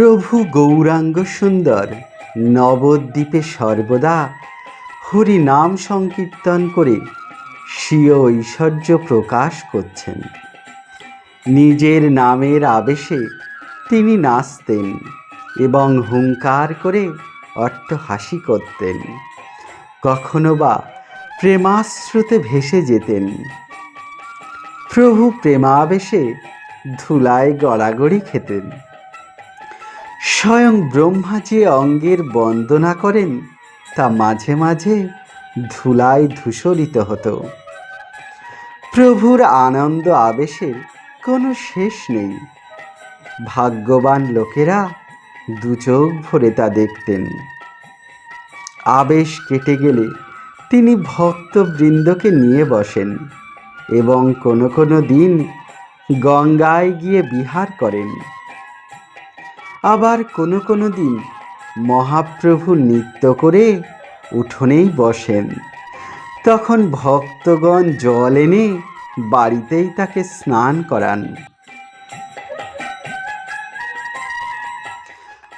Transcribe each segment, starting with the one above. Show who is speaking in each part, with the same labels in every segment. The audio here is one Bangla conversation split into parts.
Speaker 1: প্রভু গৌরাঙ্গ সুন্দর, নবদ্বীপে সর্বদা। হরি নাম সংকীর্তন করে স্বীয় ঐশ্বর্য প্রকাশ করছেন। নিজের নামের আবেশে তিনি নাচতেন এবং হুঙ্কার করে অট্টহাসি করতেন। কখনো বা প্রেমাশ্রুতে ভেসে যেতেন। প্রভু প্রেমাবেশে ধুলায় গড়াগড়ি খেতেন। স্বয়ং ব্রহ্মা যে অঙ্গের বন্দনা করেন, তা মাঝে মাঝে ধুলায় ধূসরিত হতো। প্রভুর আনন্দ আবেশের কোনো শেষ নেই। ভাগ্যবান লোকেরা দু চোখ ভরে তা দেখতেন। আবেশ কেটে গেলে তিনি ভক্তবৃন্দকে নিয়ে বসেন এবং কোনো কোনো দিন গঙ্গায় গিয়ে বিহার করেন। আবার কোনো কোনো দিন মহাপ্রভু নৃত্য করে উঠোনেই বসেন। তখন ভক্তগণ জল এনে বাড়িতেই তাকে স্নান করান।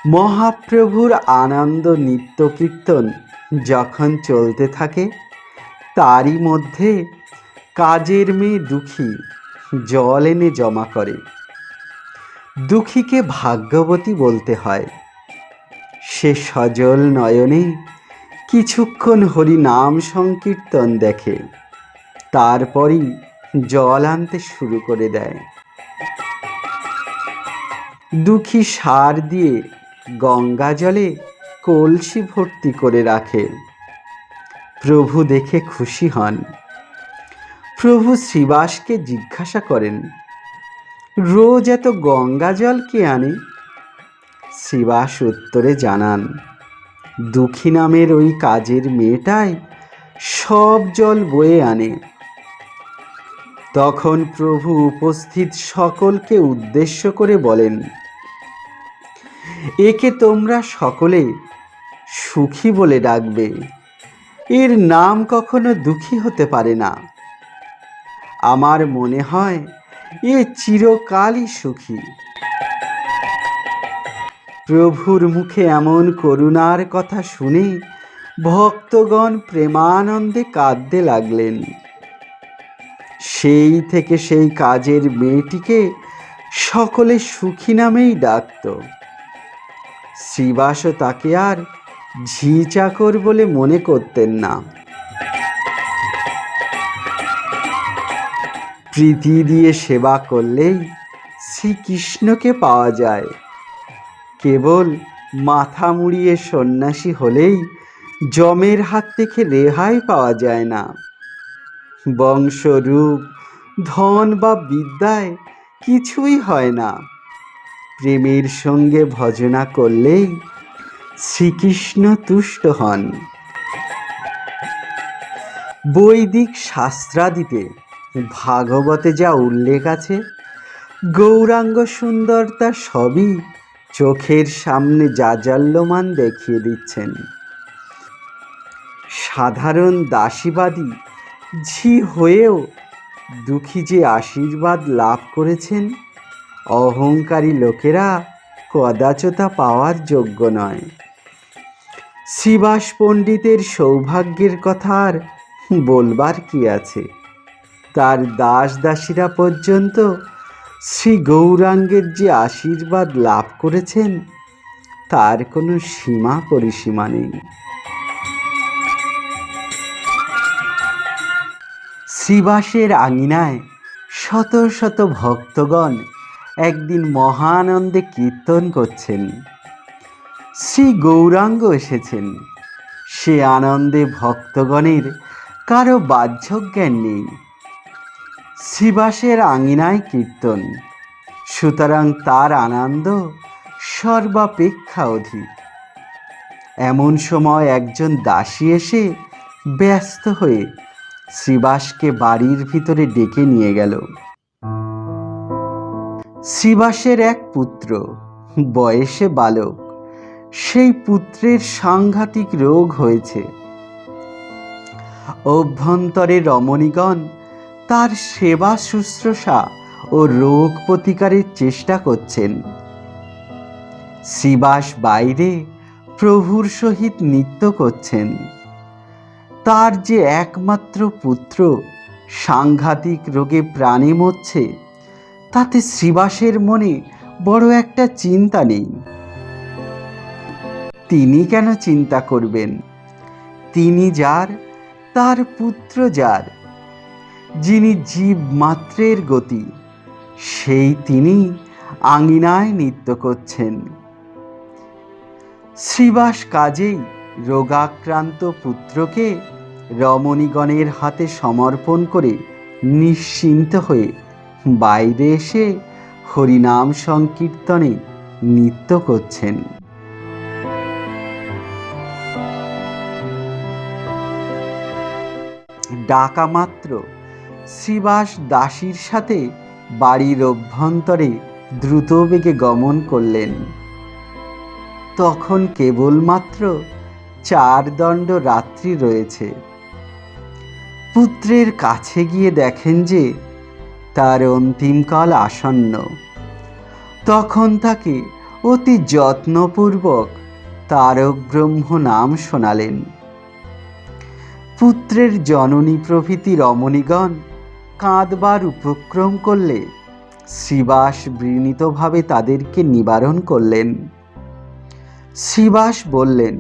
Speaker 1: মহাপ্রভুর আনন্দ নিত্য কীর্তন যখন চলতে থাকে, তারই মধ্যে কাজের মেয়ে দুঃখী জল এনে জমা করে। দুঃখীকে ভাগ্যবতী বলতে হয়। সে সজল নয়নে কিছুক্ষণ হরি নাম সংকীর্তন দেখে, তারপরই জল আনতে শুরু করে দেয়। দুঃখী সার দিয়ে গঙ্গা জলে কলসি ভর্তি করে রাখে। প্রভু দেখে খুশি হন। প্রভু শ্রীবাসকে জিজ্ঞাসা করেন রোজ এত গঙ্গা জল কে আনে? শিবাস উত্তরে জানান, দুঃখী নামের ওই কাজের মেয়েটাই সব জল বয়ে আনে। তখন প্রভু উপস্থিত সকলকে উদ্দেশ্য করে বলেন, একে তোমরা সকলে সুখী বলে ডাকবে। এর নাম কখনো দুঃখী হতে পারে না। আমার মনে হয় এ চিরকালই সুখী। প্রভুর মুখে এমন করুণার কথা শুনে ভক্তগণ প্রেমানন্দে কাঁদতে লাগলেন। সেই থেকে সেই কাজের মেয়েটিকে সকলে সুখী নামেই ডাকত। শ্রীবাসও তাকে আর ঝি চাকর বলে মনে করতেন না। প্রীতি দিয়ে সেবা করলেই শ্রীকৃষ্ণকে পাওয়া যায়। কেবল মাথা মুড়িয়ে সন্ন্যাসী হলেই জমের হাত থেকে রেহাই পাওয়া যায় না। বংশরূপ, ধন বা বিদ্যায় কিছুই হয় না। প্রেমের সঙ্গে ভজনা করলেই শ্রীকৃষ্ণ তুষ্ট হন। বৈদিক শাস্ত্রাদিতে ভাগবতে যা উল্লেখ আছে, গৌরাঙ্গ সুন্দরতা সবই চোখের সামনে জাজাল্যমান দেখিয়ে দিচ্ছেন। সাধারণ দাসীবাদী ঝি হয়েও দুঃখী যে আশীর্বাদ লাভ করেছেন, অহংকারী লোকেরা কদাচতা পাওয়ার যোগ্য নয়। শ্রীবাস পণ্ডিতের সৌভাগ্যের কথা আর বলবার কি আছে? তার দাস দাসীরা পর্যন্ত শ্রী গৌরাঙ্গের যে আশীর্বাদ লাভ করেছেন, তার কোনো সীমা পরিসীমা নেই। শ্রীবাসের আঙিনায় শত শত ভক্তগণ একদিন মহানন্দে কীর্তন করছেন। শ্রী গৌরাঙ্গ এসেছেন। সে আনন্দে ভক্তগণের কারও বাহ্য জ্ঞান নেই। শ্রীবাসের আঙিনায় কীর্তন। সুতরাং তার আনন্দ সর্বাপেক্ষা অধিক। এমন সময় একজন দাসী এসে ব্যস্ত হয়ে শ্রীবাসকে বাড়ির ভিতরে ডেকে নিয়ে গেল। শ্রীবাসের এক পুত্র, বয়সে বালক। সেই পুত্রের সাংঘাতিক রোগ হয়েছে। অভ্যন্তরে রমণীগণ তার সেবা শুশ্রূষা ও রোগ প্রতিকারের চেষ্টা করছেন। শ্রীবাস বাইরে প্রভুর সহিত নৃত্য করছেন। তার যে একমাত্র পুত্র সাংঘাতিক রোগে প্রাণে মরছে, তাতে শ্রীবাসের মনে বড় একটা চিন্তা নেই। তিনি কেন চিন্তা করবেন? তিনি যার, তার পুত্র যার। যিনি জীব মাত্রের গতি, সেই তিনি আঙিনায় নৃত্য করছেন। শ্রীবাস কাজেই রোগাক্রান্ত পুত্রকে রমণীগণের হাতে সমর্পণ করে নিশ্চিন্ত হয়ে বাইরে এসে হরিনাম সংকীর্তনে নৃত্য করছেন। ডাকা মাত্র শ্রীবাস দাসীর সাথে বাড়ির অভ্যন্তরে দ্রুত বেগে গমন করলেন। তখন কেবলমাত্র চার দণ্ড রাত্রি রয়েছে। পুত্রের কাছে গিয়ে দেখেন যে তার অন্তিমকাল আসন্ন। তখন তাকে অতি যত্নপূর্বক তারক ব্রহ্ম নাম শোনালেন। পুত্রের জননী প্রভৃতি রমণীগণ কাঁদবার উপক্রম করলে, শ্রীবাস বৃণীতভাবে তাদেরকে নিবারণ করলেন। শ্রীবাস বললেন,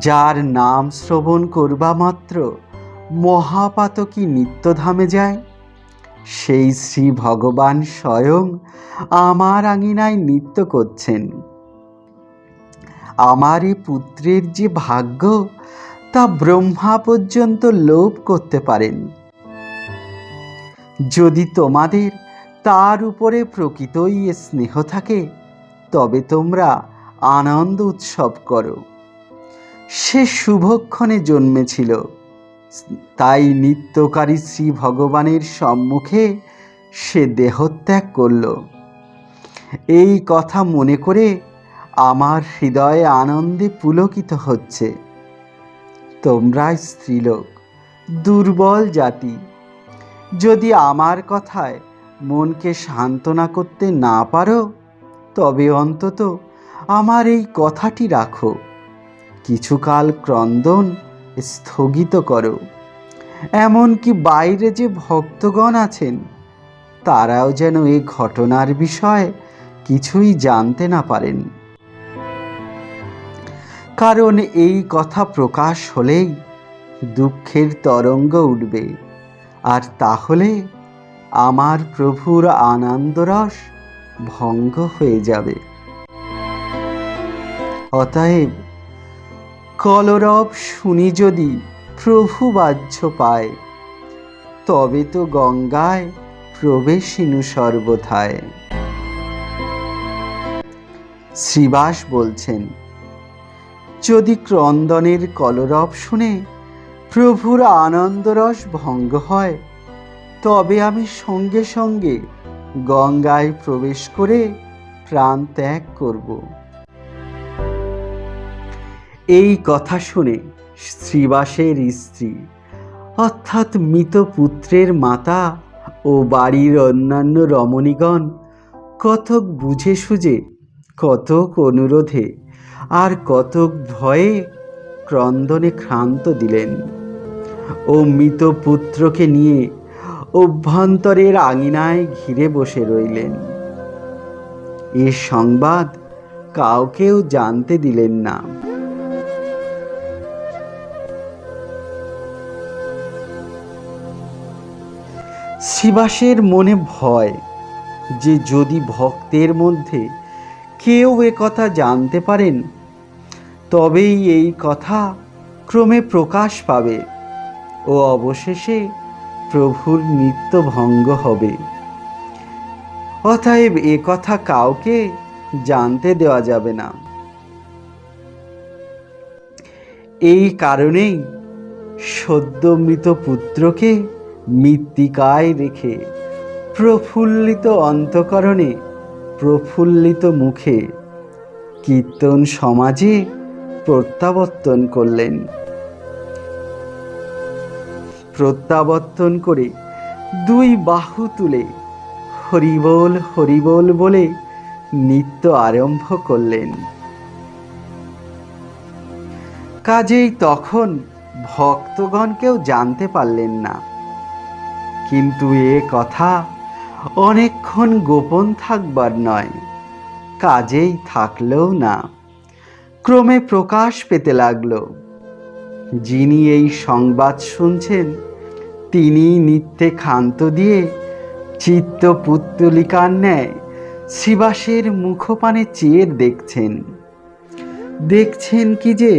Speaker 1: যার নাম শ্রবণ করবা মাত্র, মহাপাতকী নিত্যধামে যায়। সেই শ্রী ভগবান স্বয়ং আমার আঙিনায় নৃত্য করছেন। আমার এই পুত্রের যে ভাগ্য, তা ব্রহ্মা পর্যন্ত লোভ করতে পারেন। যদি তোমাদের তার উপরে প্রকৃতই স্নেহ থাকে, তবে তোমরা আনন্দ উৎসব করো। সে শুভক্ষণে জন্মেছিল। তাই নিত্যকারী শ্রী ভগবানের সম্মুখে সে দেহত্যাগ করল। এই কথা মনে করে আমার হৃদয়ে আনন্দে পুলকিত হচ্ছে। তোমরা স্ত্রীলোক, দুর্বল জাতি যদি আমার কথায় মনকে সান্ত্বনা করতে না পারো, তবে অন্তত আমার এই কথাটি রাখো। কিছুকাল ক্রন্দন স্থগিত করো। এমনকি বাইরে যে ভক্তগণ আছেন, তারাও যেন এই ঘটনার বিষয়ে কিছুই জানতে না পারেন। কারণ এই কথা প্রকাশ হলেই দুঃখের তরঙ্গ উঠবে। আর তাহলে আমার প্রভুর আনন্দরস ভঙ্গ হয়ে যাবে। অতএব কলরব শুনি যদি প্রভু বাহ্য পায়, তবে তো গঙ্গায় প্রবেশিনু সর্বথায়। শ্রীবাস বলছেন, যদি ক্রন্দনের কলরব শুনে প্রভুর আনন্দরস ভঙ্গ হয়। তবে আমি সঙ্গে সঙ্গে গঙ্গায় প্রবেশ করে প্রাণ ত্যাগ করব। এই কথা শুনে শ্রীবাসের স্ত্রী, অর্থাৎ মৃত পুত্রের মাতা ও বাড়ির অন্যান্য রমণীগণ কতক বুঝে সুঝে, কতক অনুরোধে আর কতক ভয়ে ক্রন্দনে ক্ষান্ত দিলেন। ও মৃত পুত্রকে নিয়ে অভ্যন্তরের আঙিনায় ঘিরে বসে রইলেন। এ সংবাদ কাউকেও জানতে দিলেন না। শিবাসের মনে ভয় যে যদি ভক্তের মধ্যে কেউ এ কথা জানতে পারেন, তবেই এই কথা ক্রমে প্রকাশ পাবে। ও অবশেষে প্রভুর নিত্য ভঙ্গ হবে। অতএব এ কথা কাউকে জানতে দেওয়া যাবে না। এই কারণেই সদ্য মৃত পুত্রকে মৃত্তিকায় রেখে প্রফুল্লিত অন্তকরণে, প্রফুল্লিত মুখে কীর্তন সমাজে প্রত্যাবর্তন করলেন। প্রত্যাবর্তন করে দুই বাহু তুলে হরিবোল হরিবোল বলে নিত্য আরম্ভ করলেন। কাজেই তখন ভক্তগণ কেউ জানতে পারলেন না। কিন্তু এ কথা অনেকক্ষণ গোপন থাকবার নয়, কাজেই থাকলেও না। ক্রমে প্রকাশ পেতে লাগল। যিনি এই সংবাদ শুনছেন, তিনি নিত্যে ক্ষান্ত দিয়ে চিত্ত পুত্তলিকার ন্যায় শিবাসের মুখপানে চেয়ে দেখছেন। দেখছেন কি যে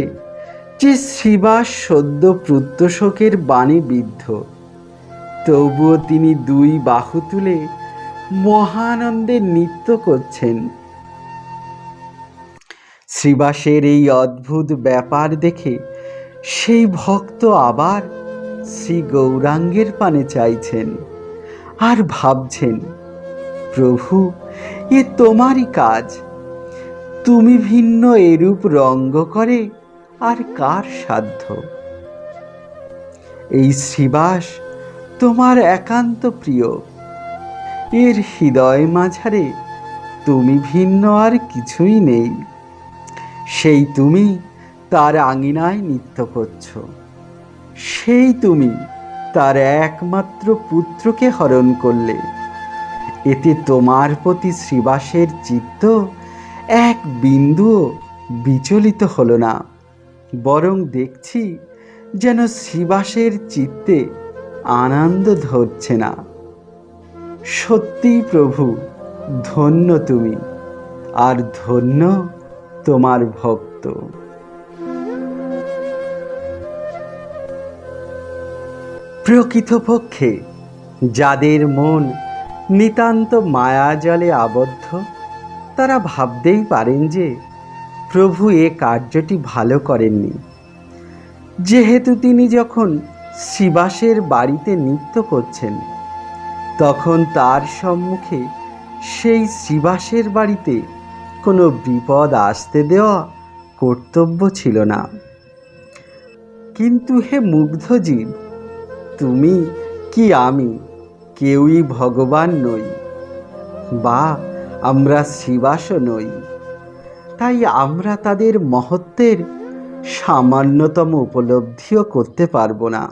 Speaker 1: যে শিবাস সদ্য প্রত্যশোকের বাণী বিদ্ধ, তবুও তিনি দুই বাহু তুলে মহানন্দে নৃত্য করছেন। শ্রীবাসের এই অদ্ভুত ব্যাপার দেখে সেই ভক্ত আবার শ্রী গৌরাঙ্গের পানে চাইছেন। আর ভাবছেন, প্রভু, এ তোমারই কাজ। তুমি ভিন্ন এরূপ রঙ্গ করে আর কার সাধ্য? এই শ্রীবাস তোমার একান্ত প্রিয়। এর হৃদয় মাঝারে তুমি ভিন্ন আর কিছুই নেই। সেই তুমি তার আঙিনায় নৃত্য করছ। সেই তুমি তার একমাত্র পুত্রকে হরণ করলে। এতে তোমার প্রতি শ্রীবাসের চিত্ত এক বিন্দুও বিচলিত হলো না। বরং দেখছি যেন শ্রীবাসের চিত্তে আনন্দ ধরছে না। সত্যি প্রভু, ধন্য তুমি, আর ধন্য তোমার ভক্ত। প্রকৃতপক্ষে যাদের মন নিতান্ত মায়াজলে আবদ্ধ, তারা ভাবতেই পারেন যে প্রভু এ কার্যটি ভালো করেননি। যেহেতু তিনি যখন শিবাসের বাড়িতে নৃত্য করছেন, তখন তার সম্মুখে সেই শিবাসের বাড়িতে কোনো বিপদ আসতে দেওয়া কর্তব্য ছিল না। কিন্তু হে মুগ্ধ জীব তুমি কি আমি? কেউই ভগবান নই। বা, আমরা শিবাসও নই। তাই আমরা তাদের মহত্বের সামান্যতম উপলব্ধিও করতে পারব না।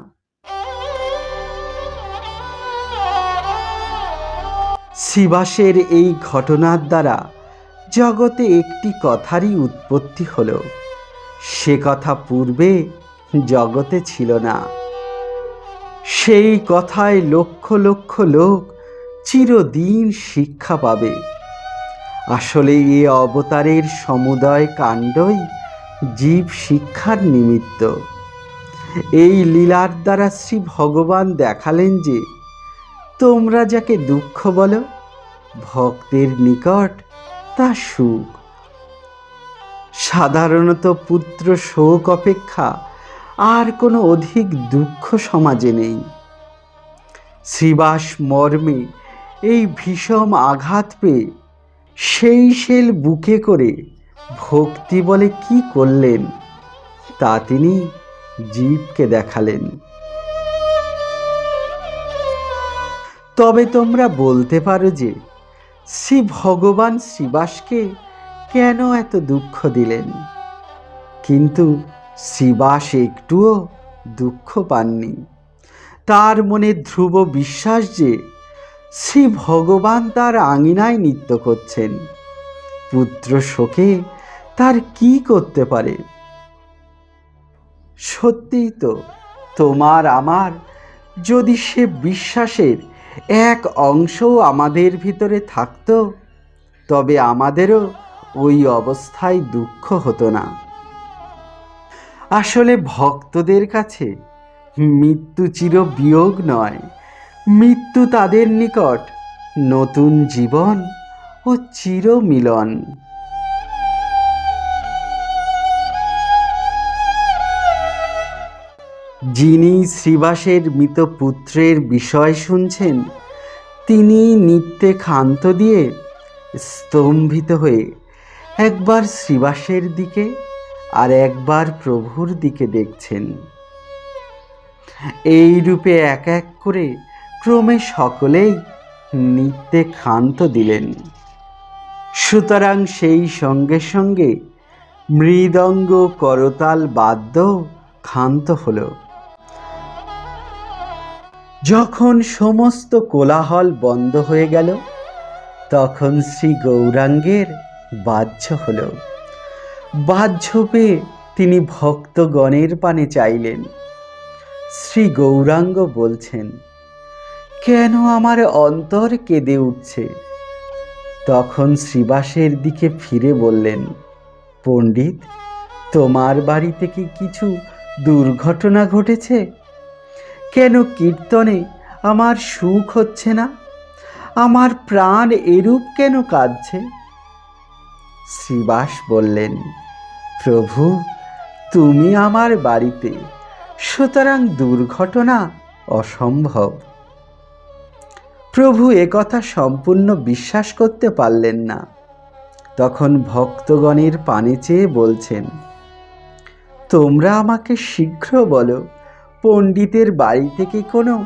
Speaker 1: শিবাসের এই ঘটনার দ্বারা জগতে একটি কথারই উৎপত্তি হলো, সে কথা পূর্বে জগতে ছিল না। সেই কথায় লক্ষ লক্ষ লোক চিরদিন শিক্ষা পাবে। আসলে এ অবতারের সমুদয় কাণ্ডই জীব শিক্ষার নিমিত্ত। এই লীলার দ্বারা শ্রী ভগবান দেখালেন যে, তোমরা যাকে দুঃখ বলো, ভক্তের নিকট তা সুখ। সাধারণত পুত্র শোক অপেক্ষা আর কোনো অধিক দুঃখ সমাজে নেই। শ্রীবাস মর্মে এই ভীষণ আঘাত পেয়ে সেই শেল বুকে করে ভক্তি বলে কি করলেন, তা তিনি জীবকে দেখালেন। তবে তোমরা বলতে পারো যে শ্রী ভগবান শ্রীবাসকে কেন এত দুঃখ দিলেন? কিন্তু শ্রীবাস একটুও দুঃখ পাননি। তার মনে ধ্রুব বিশ্বাস যে শ্রী ভগবান তার আঙিনায় নৃত্য করছেন। পুত্র শোকে তার কি করতে পারে? সত্যিই তো তোমার আমার যদি সে বিশ্বাসের এক অংশও আমাদের ভিতরে থাকতো, তবে আমাদেরও ওই অবস্থায় দুঃখ হতো না। আসলে ভক্তদের কাছে মৃত্যু চির বিয়োগ নয়। মৃত্যু তাদের নিকট নতুন জীবন ও চির মিলন যিনি শ্রীবাসের মৃত পুত্রের বিষয় শুনছেন, তিনি নিত্যে ক্ষান্ত দিয়ে স্তম্ভিত হয়ে একবার শ্রীবাসের দিকে আর একবার প্রভুর দিকে দেখছেন। এই রূপে এক এক করে ক্রমে সকলেই নিত্যে ক্ষান্ত দিলেন। সুতরাং সেই সঙ্গে সঙ্গে মৃদঙ্গ করতাল বাদ্য ক্ষান্ত হলো। যখন সমস্ত কোলাহল বন্ধ হয়ে গেল, তখন শ্রী গৌরাঙ্গের বাহ্য হল। বাহ্য পেয়ে তিনি ভক্তগণের পানে চাইলেন। শ্রী গৌরাঙ্গ বলছেন, কেন আমার অন্তর কেঁদে উঠছে? তখন শ্রীবাসের দিকে ফিরে বললেন, পণ্ডিত, তোমার বাড়িতে কি কিছু দুর্ঘটনা ঘটেছে? কেন কীর্তনে আমার সুখ হচ্ছে না? আমার প্রাণ এরূপ কেন কাঁদছে? শ্রীবাস বললেন প্রভু, তুমি আমার বাড়িতে। সুতরাং দুর্ঘটনা অসম্ভব। প্রভু একথা সম্পূর্ণ বিশ্বাস করতে পারলেন না। তখন ভক্তগণের পানে চেয়ে বলছেন, তোমরা আমাকে শীঘ্র বলো, পণ্ডিতের বাড়ি থেকে কোনো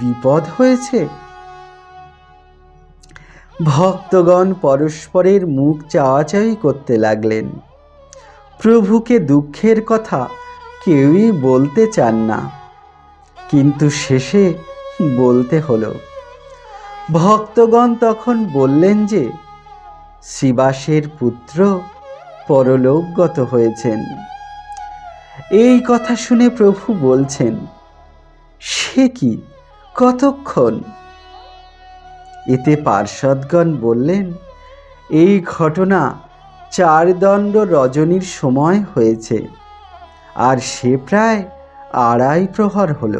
Speaker 1: বিপদ হয়েছে? ভক্তগণ পরস্পরের মুখ চাওয়াচাওয়ি করতে লাগলেন। প্রভুকে দুঃখের কথা কেউই বলতে চান না। কিন্তু শেষে বলতে হলো। ভক্তগণ তখন বললেন যে, শিবাসের পুত্র পরলোকগত হয়েছেন। এই কথা শুনে প্রভু বলছেন, সে কি? কতক্ষণ? এতে পার্ষদগণ বললেন, এই ঘটনা চার দণ্ড রজনীর সময় হয়েছে, আর সে প্রায় আড়াই প্রহর হল।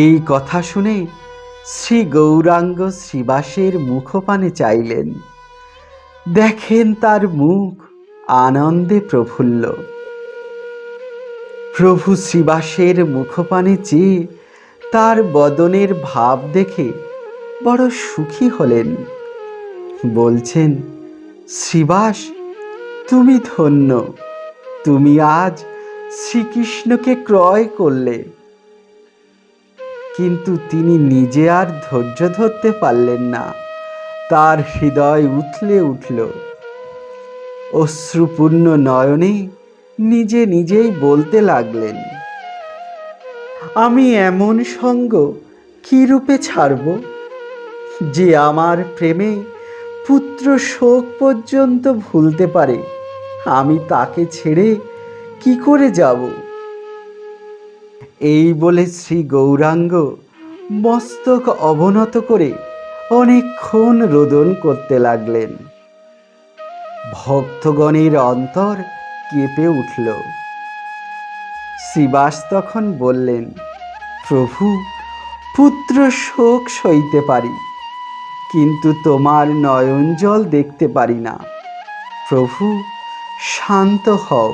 Speaker 1: এই কথা শুনে শ্রী গৌরাঙ্গ শ্রীবাসের মুখপানে চাইলেন, দেখেন তার মুখ আনন্দে প্রফুল্ল। প্রভু শ্রীবাসের মুখপানে চেয়ে তার বদনের ভাব দেখে বড় সুখী হলেন। বলছেন শ্রীবাস তুমি ধন্য। তুমি আজ শ্রীকৃষ্ণকে ক্রয় করলে। কিন্তু তিনি নিজে আর ধৈর্য ধরতে পারলেন না। তার হৃদয় উথলে উঠল। অশ্রুপূর্ণ নয়নে নিজে নিজেই বলতে লাগলেন, আমি এমন সঙ্গ কি রূপে ছাড়ব যে আমার প্রেমে পুত্র শোক পর্যন্ত ভুলতে পারে। আমি তাকে ছেড়ে কি করে যাব? এই বলে শ্রী গৌরাঙ্গ মস্তক অবনত করে অনেকক্ষণ রোদন করতে লাগলেন। ভক্তগণের অন্তর কেঁপে উঠল। শ্রীবাস তখন বললেন, প্রভু, পুত্র শোক সইতে পারি। কিন্তু তোমার নয়ন জল দেখতে পারি না। প্রভু, শান্ত হও,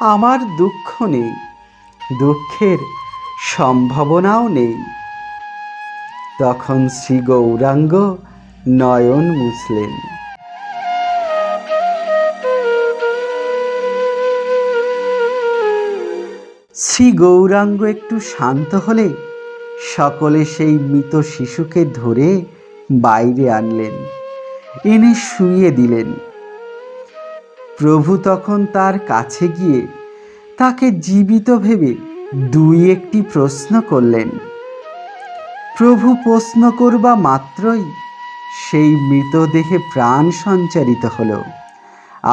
Speaker 1: আমার দুঃখ নেই, দুঃখের সম্ভাবনাও নেই। তখন শ্রী গৌরাঙ্গ নয়ন মুছলেন শ্রী গৌরাঙ্গ একটু শান্ত হলে সকলে সেই মৃত শিশুকে ধরে বাইরে আনলেন, এনে শুইয়ে দিলেন। প্রভু তখন তার কাছে গিয়ে তাকে জীবিত ভেবে দুই একটি প্রশ্ন করলেন। প্রভু প্রশ্ন করবা মাত্রই সেই মৃতদেহে প্রাণ সঞ্চারিত হলো,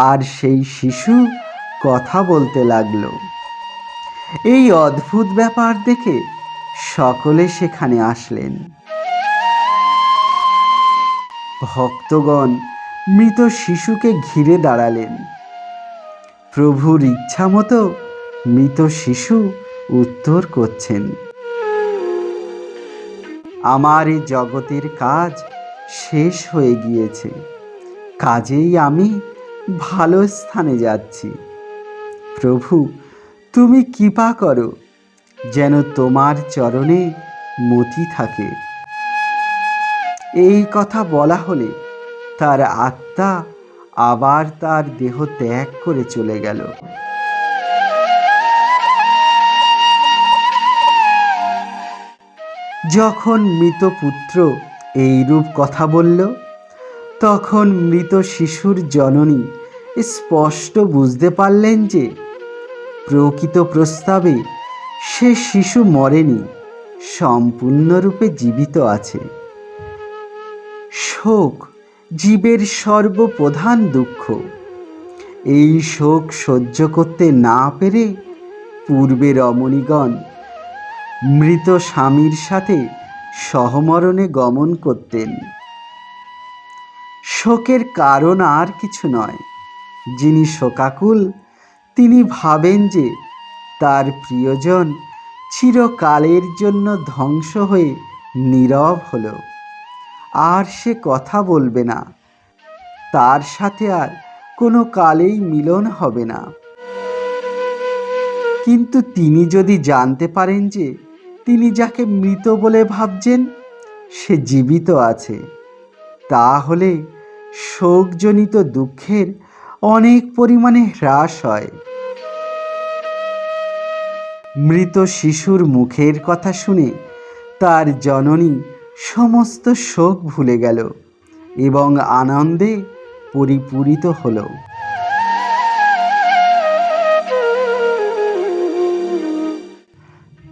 Speaker 1: আর সেই শিশু কথা বলতে লাগল। এই অদ্ভুত ব্যাপার দেখে সকলে সেখানে আসলেন। ভক্তগণ মৃত শিশুকে ঘিরে দাঁড়ালেন। প্রভুর ইচ্ছা মতো মৃত শিশু উত্তর করছেন। আমার এই জগতের কাজ শেষ হয়ে গিয়েছে। কাজেই আমি ভালো স্থানে যাচ্ছি। প্রভু, তুমি কৃপা করো, যেন তোমার চরণে মতি থাকে। এই কথা বলা হলে তার আত্মা আবার তার দেহ ত্যাগ করে চলে গেল। যখন মৃত পুত্র এইরূপ কথা বলল, তখন মৃত শিশুর জননী স্পষ্ট বুঝতে পারলেন যে প্রকৃত প্রস্তাবে সে শিশু মরেনি, সম্পূর্ণরূপে জীবিত আছে। শোক, জীবের সর্বপ্রধান দুঃখ। এই শোক সহ্য করতে না পেরে পূর্বে রমণীগণ মৃত স্বামীর সাথে সহমরণে গমন করতেন। শোকের কারণ আর কিছু নয়। যিনি শোকাকুল, তিনি ভাবেন যে তার প্রিয়জন চিরকালের জন্য ধ্বংস হয়ে নীরব হলো। আর সে কথা বলবে না। তার সাথে আর কোনো কালেই মিলন হবে না। কিন্তু তিনি যদি জানতে পারেন যে তিনি যাকে মৃত বলে ভাবছেন, সে জীবিত আছে। তাহলে শোকজনিত দুঃখের অনেক পরিমাণে হ্রাস হয়। মৃত শিশুর মুখের কথা শুনে তার জননী সমস্ত শোক ভুলে গেল এবং আনন্দে পরিপূরিত হলো।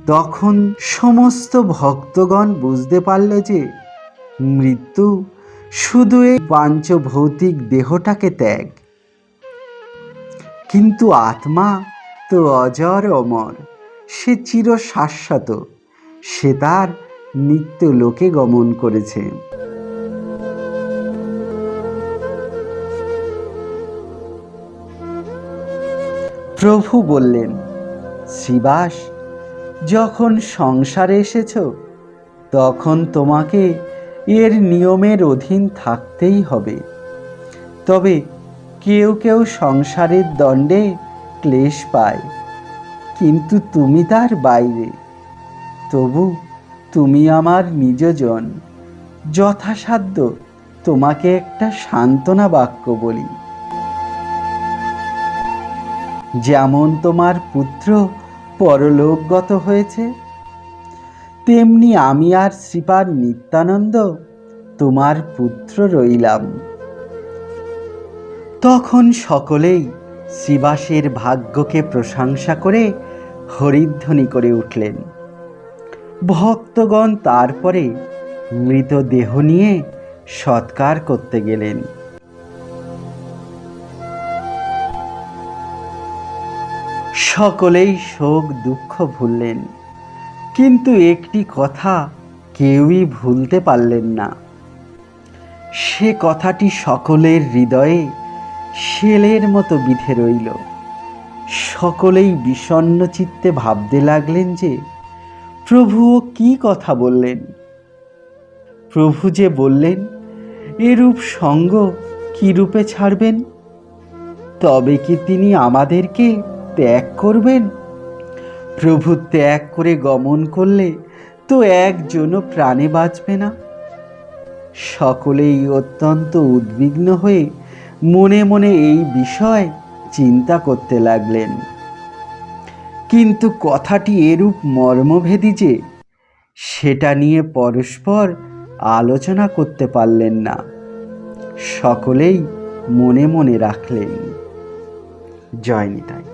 Speaker 1: তখন সমস্ত ভক্তগণ বুঝতে পারল যে মৃত্যু শুধু এই পাঞ্চভৌতিক দেহটাকে ত্যাগ। কিন্তু আত্মা তো অজর অমর, সে চির শাশ্বত সে তার নিত্য লোকে গমন করেছে। প্রভু বললেন শ্রীবাস যখন সংসারে এসেছ, তখন তোমাকে এর নিয়মের অধীন থাকতেই হবে। তবে কেউ কেউ সংসারের দণ্ডে ক্লেশ পায়, কিন্তু তুমি তার বাইরে। তবু তুমি আমার নিজজন। যথাসাধ্য তোমাকে একটা সান্ত্বনা বাক্য বলি। যেমন তোমার পুত্র পরলোকগত হয়েছে, তেমনি আমি আর শ্রীপাদ নিত্যানন্দ তোমার পুত্র রইলাম। তখন সকলেই শ্রীবাসের ভাগ্যকে প্রশংসা করে হরিধ্বনি করে উঠলেন। ভক্তগণ তারপরে মৃতদেহ নিয়ে সৎকার করতে গেলেন। সকলেই শোক দুঃখ ভুললেন, কিন্তু একটি কথা কেউই ভুলতে পারলেন না। সে কথাটি সকলের হৃদয়ে শেলের মতো বিধে রইল। সকলেই বিষণ্ণ চিত্তে ভাবতে লাগলেন যে প্রভুও কি কথা বললেন? প্রভু যে বললেন, এরূপ সঙ্গ কি রূপে ছাড়বেন? তবে কি তিনি আমাদেরকে ত্যাগ করবেন? প্রভু ত্যাগ করে গমন করলে তো একজনও প্রাণে বাঁচবে না। সকলেই অত্যন্ত উদ্বিগ্ন হয়ে মনে মনে এই বিষয় চিন্তা করতে লাগলেন। কিন্তু কথাটি এরূপ মর্মভেদী যে, সেটা নিয়ে পরস্পর আলোচনা করতে পারলেন না। সকলেই মনে মনে রাখলেন। জয় নিতাই।